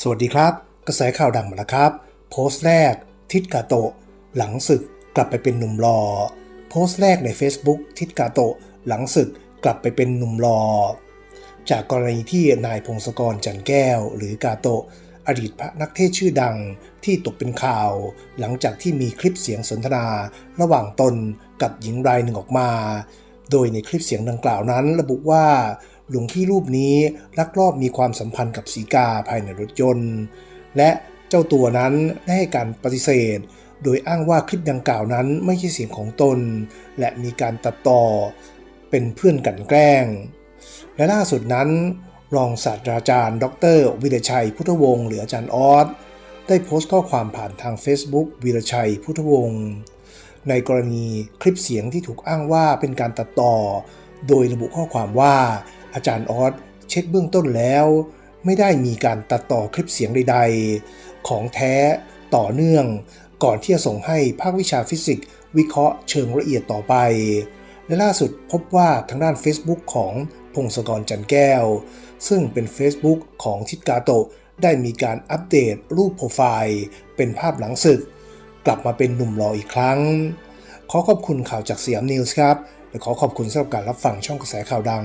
สวัสดีครับ กระแสข่าวดังมาแล้วครับ โพสต์แรก ทิดกาโตะ หลังศึกกลับไปเป็นหนุ่มรอ โพสต์แรกใน Facebook ทิดกาโตะ หลังศึกกลับไปเป็นหนุ่มรอ จากกรณีที่นายพงศกรจันแก้ว หรือกาโตะ อดีตพระนักเทศชื่อดังที่ตกเป็นข่าว หลังจากที่มีคลิปเสียงสนทนา ระหว่างตนกับหญิงรายหนึ่งออกมา โดยในคลิปเสียงดังกล่าวนั้นระบุว่า หลวงพี่รูปนี้ลักลอบมีความสัมพันธ์กับสีกาภายในรถยนต์ และเจ้าตัวนั้นได้ให้การปฏิเสธ โดยอ้างว่าคลิปดังกล่าวนั้นไม่ใช่เสียงของตน และมีการตัดต่อเป็นเพื่อนกลันแกล้ง และล่าสุดนั้น รองศาสตราจารย์ ดร วิรชัยพุทธวงศ์หรืออาจารย์ออสได้โพสต์ข้อความผ่านทาง Facebook วิรชัยพุทธวงศ์ในกรณีคลิปเสียงที่ถูกอ้างว่าเป็นการตัดต่อ โดยระบุข้อความว่า อาจารย์ออสเช็คเบื้องต้นแล้ว ไม่ได้มีการตัดต่อคลิปเสียงใด ๆ ของแท้ต่อเนื่อง ก่อนที่จะส่งให้ภาควิชาฟิสิกส์วิเคราะห์เชิงละเอียดต่อไป และล่าสุดพบว่าทางด้าน Facebook ของพงศกรจันแก้ว ซึ่งเป็น Facebook ของทิดกาโตะได้มีการอัปเดตรูปโปรไฟล์ เป็นภาพหลังศึก กลับมาเป็นหนุ่มหล่ออีกครั้ง ขอขอบคุณข่าวจากสยามนิวส์ครับ และขอขอบคุณสำหรับการรับฟังช่องกระแสข่าวดัง